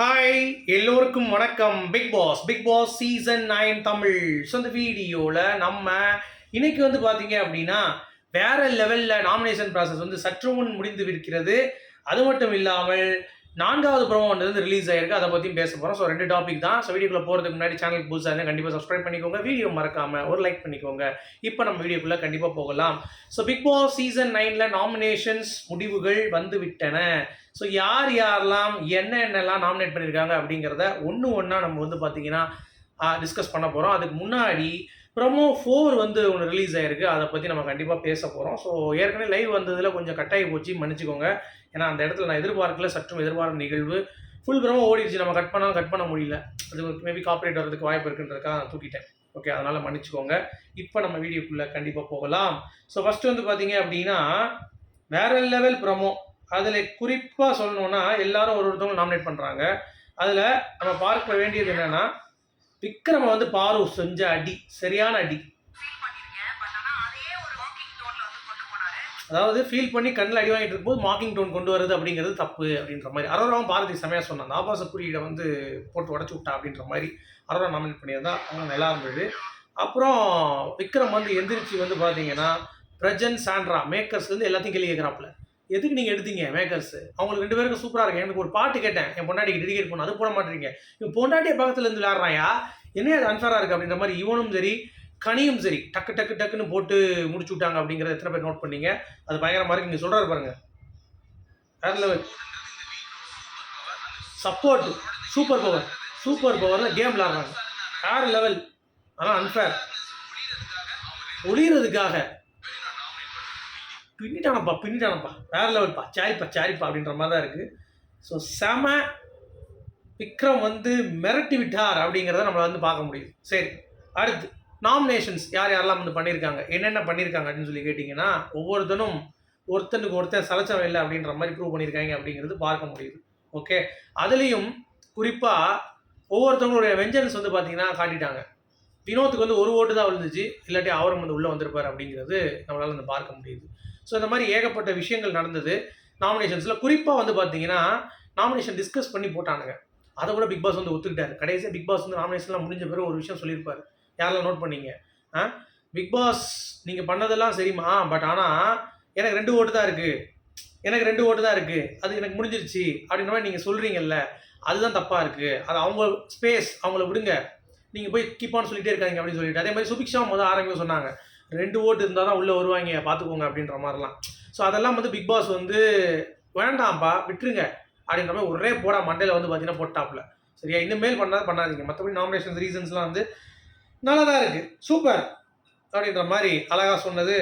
Hi எல்லோருக்கும் வணக்கம். Bigg Boss Bigg Boss season nine Tamil. So இந்த வீடியோவில் நம்ம இன்னைக்கு வந்து பார்த்தீங்க அப்படின்னா வேற லெவலில் நாமினேஷன் ப்ராசஸ் வந்து சற்று முன் முடிந்து விற்கிறது அது மட்டும் இல்லாமல் நான்காவது ப்ரோமோ வந்து ரிலீஸ் ஆயிருக்கு. அதை பற்றியும் பேச போகிறோம் ஸோ ரெண்டு டாபிக் தான். ஸோ வீடியோக்குள்ள போகிறதுக்கு முன்னாடி சேனலுக்கு புதுசாக இருந்தால் கண்டிப்பாக சப்ஸ்கிரைப் பண்ணிக்கோங்க. வீடியோ மறக்காம ஒரு லைக் பண்ணிக்கோங்க. இப்போ நம்ம வீடியோக்குள்ளே கண்டிப்பாக போகலாம். ஸோ பிக் பாஸ் சீசன் நைனில் நாமினேஷன்ஸ் முடிவுகள் வந்து விட்டன ஸோ யார் யாரெல்லாம் என்ன என்னெல்லாம் நாமினேட் பண்ணியிருக்காங்க அப்படிங்கிறத ஒன்று ஒன்றா நம்ம வந்து பார்த்தீங்கன்னா டிஸ்கஸ் பண்ண போகிறோம் அதுக்கு முன்னாடி ப்ரொமோ ஃபோர் வந்து ஒன்று ரிலீஸ் ஆயிருக்கு. அதை பற்றி நம்ம கண்டிப்பாக பேச போகிறோம் ஸோ ஏற்கனவே லைவ் வந்ததில் கொஞ்சம் கட்டாயி போச்சு. மன்னிச்சிக்கோங்க. ஏன்னா அந்த இடத்துல நான் எதிர்பார்க்கல சற்றும் எதிர்பார்த்த நிகழ்வு. ஃபுல் ப்ரமோ ஓடிடுச்சு. நம்ம கட் பண்ணாலும் கட் பண்ண முடியல. அது மேபி காப்பரேட் வரதுக்கு வாய்ப்பு இருக்குன்றதுக்காக நான் தூக்கிட்டேன். ஓகே அதனால் மன்னிச்சிக்கோங்க. இப்போ நம்ம வீடியோக்குள்ளே கண்டிப்பாக போகலாம். ஸோ ஃபஸ்ட்டு வந்து பார்த்தீங்க அப்படின்னா வேற லெவல் ப்ரமோ அதில் குறிப்பாக சொல்லணுன்னா எல்லாரும் ஒரு ஒருத்தவங்க நாமினேட் பண்ணுறாங்க அதில் நம்ம பார்க்க வேண்டியது என்னென்னா விக்ரம வந்து பாரு செஞ்ச அடி சரியான அடி. அதாவது ஃபீல் பண்ணி கண்ணில் அடி வாங்கிட்டு இருக்கும்போது மார்க்கிங் டோன் கொண்டு வருது அப்படிங்கிறது தப்பு அப்படின்ற மாதிரி. அரோராவும் பாரதி செமையாக சொன்னாங்க ஆபாச குறியீடை வந்து போட்டு உடச்சி விட்டா அப்படின்ற மாதிரி அரோரா நாமினேட் பண்ணியிருந்தா. அவங்க நல்லா இருந்தது. அப்புறம் விக்ரம் வந்து எந்திரிச்சு வந்து பார்த்தீங்கன்னா பிரஜன் சாண்ட்ரா மேக்கர்ஸ்லேருந்து எல்லாத்தையும் கேள்வி கேட்குறாப்புல. எதுக்கு நீங்கள் எடுத்தீங்க மேக்கர்ஸ் அவங்களுக்கு ரெண்டு பேருக்கும் சூப்பராக இருக்கு. எனக்கு ஒரு பாட்டு கேட்டேன். என் பொண்டாட்டிக்கு டெடிகேட் பண்ண. அது போட மாட்டேறீங்க. இவன் பொண்டாட்டிய பக்கத்துல இருந்து விளையாடுறாயா? என்ன அது அன்ஃபேராக இருக்குது அப்படின்ற மாதிரி இவனும் சரி கனியும் சரி டக்கு டக்கு டக்குன்னு போட்டு முடிச்சு விட்டாங்க அப்படிங்கிறத எத்தனை பேர் நோட் பண்ணீங்க? அது பயங்கரமாக இருக்கு. நீங்கள் சொல்கிறாரு பாருங்க. வேற level support super power super பவரில் கேம் விளாட்றாங்க வேற லெவல் ஆனால் அன்ஃபேர் ஒளியறதுக்காக. பின்னிட்டானப்பா பின்னிட்டானப்பா. வேற லெவல்ப்பா சாரிப்பா சாரிப்பா அப்படின்ற மாதிரி தான் இருக்குது ஸோ செம விக்ரம் வந்து மிரட்டி விட்டார் அப்படிங்கிறத நம்மளை வந்து பார்க்க முடியுது. சரி அடுத்து நாமினேஷன்ஸ் யார் யாரெல்லாம் வந்து பண்ணியிருக்காங்க? என்னென்ன பண்ணியிருக்காங்க அப்படின்னு சொல்லி கேட்டிங்கன்னா ஒவ்வொருத்தனும் ஒருத்தனுக்கு ஒருத்தன் சலச்சம் இல்லை அப்படின்ற மாதிரி ப்ரூவ் பண்ணியிருக்காங்க அப்படிங்கிறது பார்க்க முடியுது. ஓகே அதுலேயும் குறிப்பாக ஒவ்வொருத்தவங்களுடைய வெஞ்சன்ஸ் வந்து பார்த்தீங்கன்னா காட்டிட்டாங்க. வினோத்துக்கு வந்து ஒரு ஓட்டு தான் விழுந்துச்சு. இல்லாட்டி அவரும் வந்து உள்ளே வந்திருப்பார் அப்படிங்கிறது நம்மளால் வந்து பார்க்க முடியுது. ஸோ இந்த மாதிரி ஏகப்பட்ட விஷயங்கள் நடந்தது. நாமினேஷன்ஸில் குறிப்பாக வந்து பார்த்தீங்கன்னா நாமினேஷன் டிஸ்கஸ் பண்ணி போட்டானுங்க. அதை கூட பிக் பாஸ் வந்து ஒத்துக்கிட்டாரு. கடைசியாக பிக் பாஸ் வந்து நாமினேஷன்லாம் முடிஞ்ச பிறகு ஒரு விஷயம் சொல்லியிருப்பார். யாரெல்லாம் நோட் பண்ணீங்க? ஆ? பிக் பாஸ் நீங்கள் பண்ணதெல்லாம் சரிம்மா. பட் ஆனால் எனக்கு ரெண்டு ஓட்டு தான் இருக்குது எனக்கு ரெண்டு ஓட்டு தான் இருக்குது அது எனக்கு முடிஞ்சிருச்சு. அப்படின்ற மாதிரி நீங்கள் சொல்கிறீங்கல்ல அதுதான் தப்பாக இருக்குது அது அவங்க ஸ்பேஸ் அவங்கள விடுங்க. நீங்கள் போய் கீப் ஆன் சொல்லிகிட்டே இருக்காங்க அப்படின்னு சொல்லிட்டு. அதே மாதிரி சுபிக்ஷா முதல் ஆரம்பிக்க சொன்னாங்க. ரெண்டு ஓட்டு இருந்தால் தான் உள்ளே வருவாங்க பார்த்துக்கோங்க அப்படின்ற மாதிரிலாம். ஸோ அதெல்லாம் வந்து பிக் பாஸ் வந்து வேண்டாம்ப்பா விட்டுருங்க. அப்படின்ற மாதிரி ஒரே போடா மண்டையில் வந்து பார்த்தீங்கன்னா போட்டாப்புல. சரியா? இனிமேல் பண்ணாத பண்ணாதீங்க. மற்றபடி நாமினேஷன் ரீசன்ஸ்லாம் வந்து நல்லா தான் இருக்குது சூப்பர் அப்படின்ற மாதிரி அழகாக சொன்னது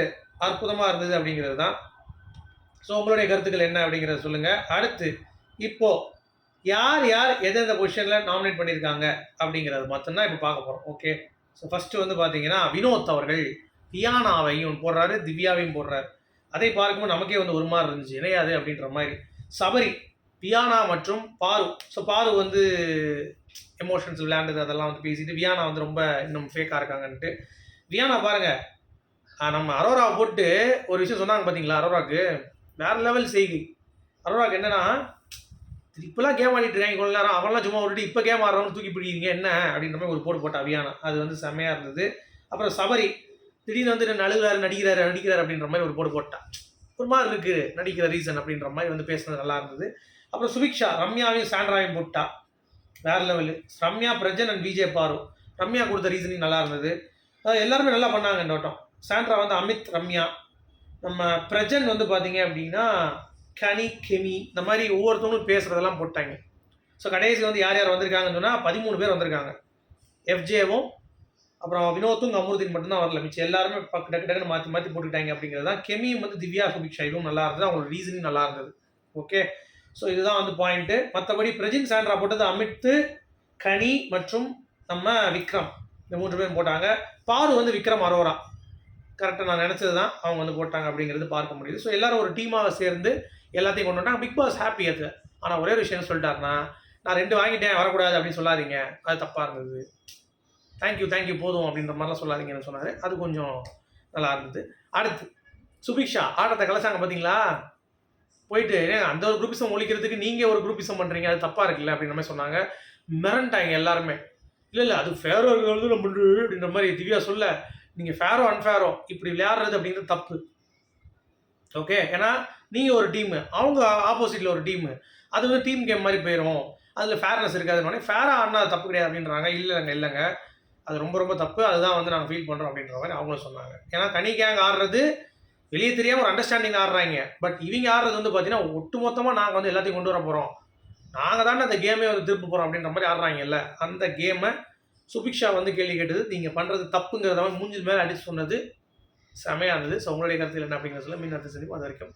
அற்புதமாக இருந்தது அப்படிங்கிறது தான். ஸோ உங்களுடைய கருத்துக்கள் என்ன அப்படிங்கிறத சொல்லுங்கள் அடுத்து இப்போது யார் யார் எந்தெந்த பொசிஷனில் நாமினேட் பண்ணியிருக்காங்க அப்படிங்கிறது மட்டும்தான் இப்போ பார்க்க போகிறோம் ஓகே ஸோ ஃபஸ்ட்டு வந்து பார்த்தீங்கன்னா வினோத் அவர்கள். தியானாவையும் போடுறாரு திவ்யாவையும் போடுறாரு. அதை பார்க்கும்போது நமக்கே வந்து ஒரு மாதிரி இருந்துச்சு இணையாது அப்படின்ற மாதிரி. சபரி வியானா மற்றும் பாரு. ஸோ பாரு வந்து எமோஷன்ஸ் விளையாண்டது அதெல்லாம் வந்து பேசிட்டு வியானா வந்து ரொம்ப இன்னும் ஃபேக்காக இருக்காங்கன்ட்டு வியானா பாருங்க நம்ம அரோராவை போட்டு ஒரு விஷயம் சொன்னாங்க பார்த்தீங்களா அரோராக்கு வேற லெவல் செய்கை அரோராக்கு என்னன்னா இப்போலாம் கேம் ஆடிட்டு இருக்காங்க கொஞ்ச நேரம் அவன்லாம் சும்மா விட்டுட்டு இப்போ கேம் ஆடுறவங்க தூக்கி பிடிக்கிறீங்க என்ன? அப்படின்ற மாதிரி ஒரு போட்டு போட்டா வியானா. அது வந்து செம்மையாக இருந்தது. அப்புறம் சபரி திடீர்னு வந்து என்ன அழுகிறாரு நடிக்கிறாரு நடிக்கிறாரு அப்படின்ற மாதிரி ஒரு போடு போட்டான் ஒரு மாதிரி இருக்கு நடிக்கிற ரீசன் அப்படின்ற மாதிரி வந்து பேசுனது நல்லா இருந்தது. அப்புறம் சுபிக்ஷா ரம்யாவையும் சாண்ட்ராவையும் போட்டா. வேற லெவலு ரம்யா பிரஜன் அண்ட் விஜய் பாரு. ரம்யா கொடுத்த ரீசனிங் நல்லா இருந்தது. எல்லாருமே நல்லா பண்ணாங்க இந்த வட்டம். சாண்ட்ரா வந்து அமித் ரம்யா. நம்ம பிரஜன் வந்து பார்த்தீங்க அப்படின்னா கனி கெமி இந்த மாதிரி ஒவ்வொருத்தவங்களும் பேசுகிறதெல்லாம் போட்டாங்க. ஸோ கடைசி வந்து யார் யார் வந்திருக்காங்கன்னு சொன்னால் பதிமூணு பேர் வந்திருக்காங்க. எஃப்ஜேவும் அப்புறம் வினோத்தும் அமிர்தின் மட்டும்தான் வரல. மிச்சம் எல்லாருமே டக்கு டக்குன்னு மாற்றி மாற்றி போட்டுக்கிட்டாங்க அப்படிங்கிறது தான் கெமியும் வந்து திவ்யா சுபிக்ஷா இதுவும் நல்லா இருந்தது. அவங்களோட ரீசனும் நல்லா இருந்தது. ஓகே ஸோ இதுதான் வந்து பாயிண்ட்டு மற்றபடி பிரஜின் சாண்ட்ரா போட்டது அமித்து கனி மற்றும் நம்ம விக்ரம். இந்த மூன்று பேரும் போட்டாங்க. பாரு வந்து விக்ரம் அரோரா. கரெக்டாக நான் நினச்சது தான் அவங்க வந்து போட்டாங்க அப்படிங்கிறது பார்க்க முடியுது. ஸோ எல்லாரும் ஒரு டீமாக சேர்ந்து எல்லாத்தையும் கொண்டு வந்தாங்க பிக் பாஸ் ஹாப்பி அது. ஆனால் ஒரே ஒரு விஷயம் சொல்லிட்டாருன்னா நான் ரெண்டு வாங்கிட்டேன் வரக்கூடாது அப்படின்னு சொல்லாதீங்க. அது தப்பாக இருந்தது. தேங்க்யூ தேங்க்யூ போதும் அப்படின்ற மாதிரிலாம் சொல்லாதீங்கன்னு சொன்னார். அது கொஞ்சம் நல்லா இருந்தது. அடுத்து சுபிக்ஷா ஆட்டத்தை கலைச்சாங்க பார்த்தீங்களா போயிட்டு "ஏங்க, அந்த ஒரு குரூப்பிசம் ஒழிக்கிறதுக்கு நீங்கள் ஒரு குரூப்பிசம் பண்ணுறீங்க அது தப்பாக இருக்குல்ல அப்படின்ற மாதிரி சொன்னாங்க. மிரண்டாங்க எல்லாருமே. இல்லை இல்லை அது ஃபேரோ இருக்கிறது நம்ம அப்படின்ற மாதிரி திவ்யா சொல்ல நீங்கள் ஃபேரோ அன்ஃபேரோ இப்படி விளையாடுறது அப்படிங்கிறது தப்பு. ஓகே ஏன்னா நீங்கள் ஒரு டீமு அவங்க ஆப்போசிட்டில் ஒரு டீமு அது வந்து டீம் கேம் மாதிரி போயிடும் அதில் ஃபேர்னஸ் இருக்காதுன்னு ஃபேராக ஆடினா அது தப்பு கிடையாது அப்படின்றாங்க. இல்லைங்க இல்லைங்க. அது ரொம்ப ரொம்ப தப்பு. அதுதான் வந்து நாங்கள் ஃபீல் பண்ணுறோம் அப்படின்ற மாதிரி அவங்களும் சொன்னாங்க. ஏன்னா தனி கேங் ஆடுறது வெளியே தெரியாமல் ஒரு அண்டர்ஸ்டாண்டிங் ஆடுறாங்க. பட் இவங்க ஆடுறது வந்து பார்த்தீங்கன்னா ஒட்டு மொத்தமாக நாங்கள் வந்து எல்லாத்தையும் கொண்டு வர போகிறோம் நாங்கள் தானே அந்த கேமே வந்து திருப்ப போகிறோம் அப்படின்ற மாதிரி ஆடுறாங்கல்ல. அந்த கேமை சுபிக்ஷா வந்து கேள்வி கேட்டது நீங்கள் பண்ணுறது தப்புங்கிறத வந்து மூஞ்சி மேலே அடிச்சு சொன்னது செமையானது ஸோ உங்களுடைய கருத்தில் என்ன அப்படிங்கிறதுல மீன் அடுத்த சந்திப்பு அது வரைக்கும்